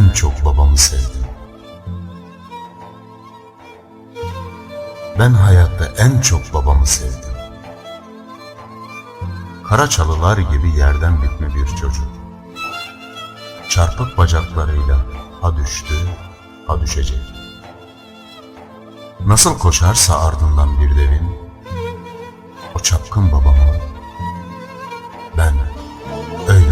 en çok babamı sevdim. Ben hayatta en çok babamı sevdim. Karaçalılar gibi yerden bitme bir çocuk. Çarpık bacaklarıyla ha düştü, ha düşecek. Nasıl koşarsa ardından bir devin, o çapkın babamı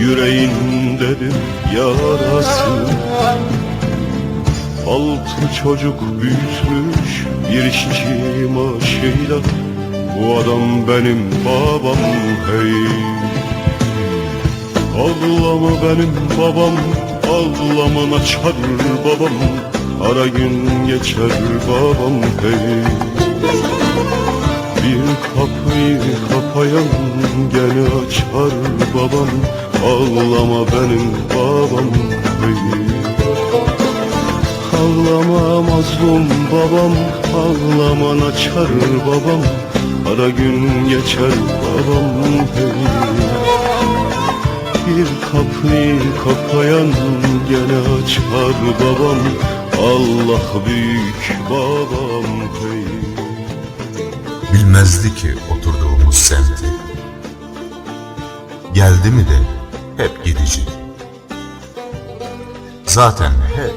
Yüreğindedir yarası. Altı çocuk büyütmüş Bir işçi maaşıyla. Bu adam benim babam hey. Ağlama benim babam Ağlaman açar babam? Ara gün geçer babam hey. Bir kapıyı kapayan gene açar babam Ağlama benim babam hey. Ağlama mazlum babam Ağlaman açar babam Ara gün geçer babam hey. Bir kapıyı kapayan gene açar babam Allah büyük babam hey. Bilmezdi ki oturduğumuz Geldi mi de hep gidici. Zaten hep,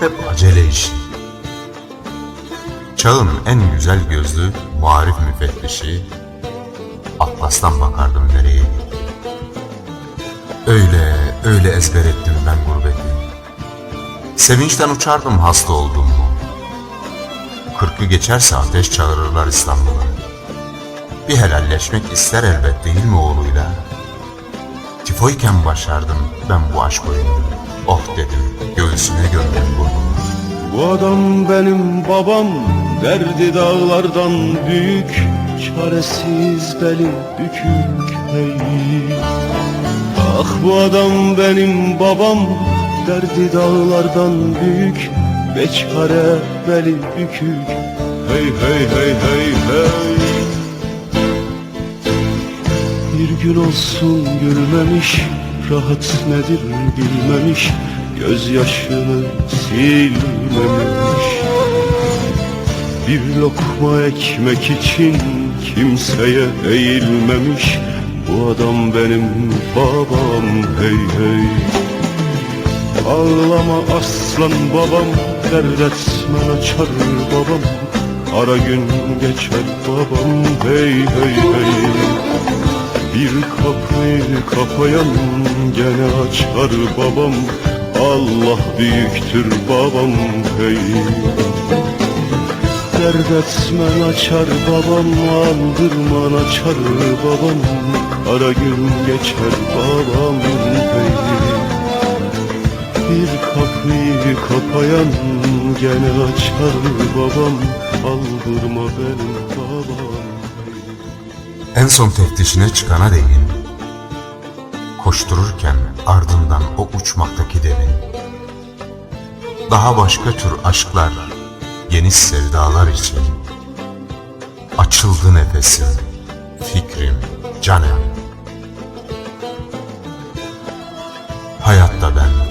hep acele işi. Çağın en güzel gözlü muharif müfettişi, Atlas'tan bakardım nereye gitti. Öyle, öyle ezber ettim ben gurbeti. Sevinçten uçardım hasta oldum mu. Kırkı geçerse ateş çağırırlar İstanbul'a. Bir helalleşmek ister elbet değil mi oğluyla? Tifoyken başardım ben bu aşk oyunu. Oh dedim, göğsüne gömdüm burnumu. Bu adam benim babam Derdi dağlardan büyük Çaresiz beli bükük hey Ah bu adam benim babam Derdi dağlardan büyük Beçare beli bükük Hey hey hey hey hey Bir gün olsun gülmemiş Rahat nedir bilmemiş Gözyaşını silmemiş. Bir lokma ekmek için kimseye eğilmemiş Bu adam benim babam hey hey. Ağlama aslan babam Dert etmen açar babam. Ara gün geçer babam hey hey hey bir kapıyı kapayan gene açar babam. Allah büyüktür babam hey. Dert etmen açar babam aldırman açar babam. Ara gün geçer babam hey. Bir kapıyı kapayan gene açar babam. Aldırma benim babam En son teftişine çıkana değin. Koştururken ardından o uçmaktaki devin. Daha başka tür aşklar, geniş sevdalar için. Açıldı nefesim, fikrim, canem. Hayatta ben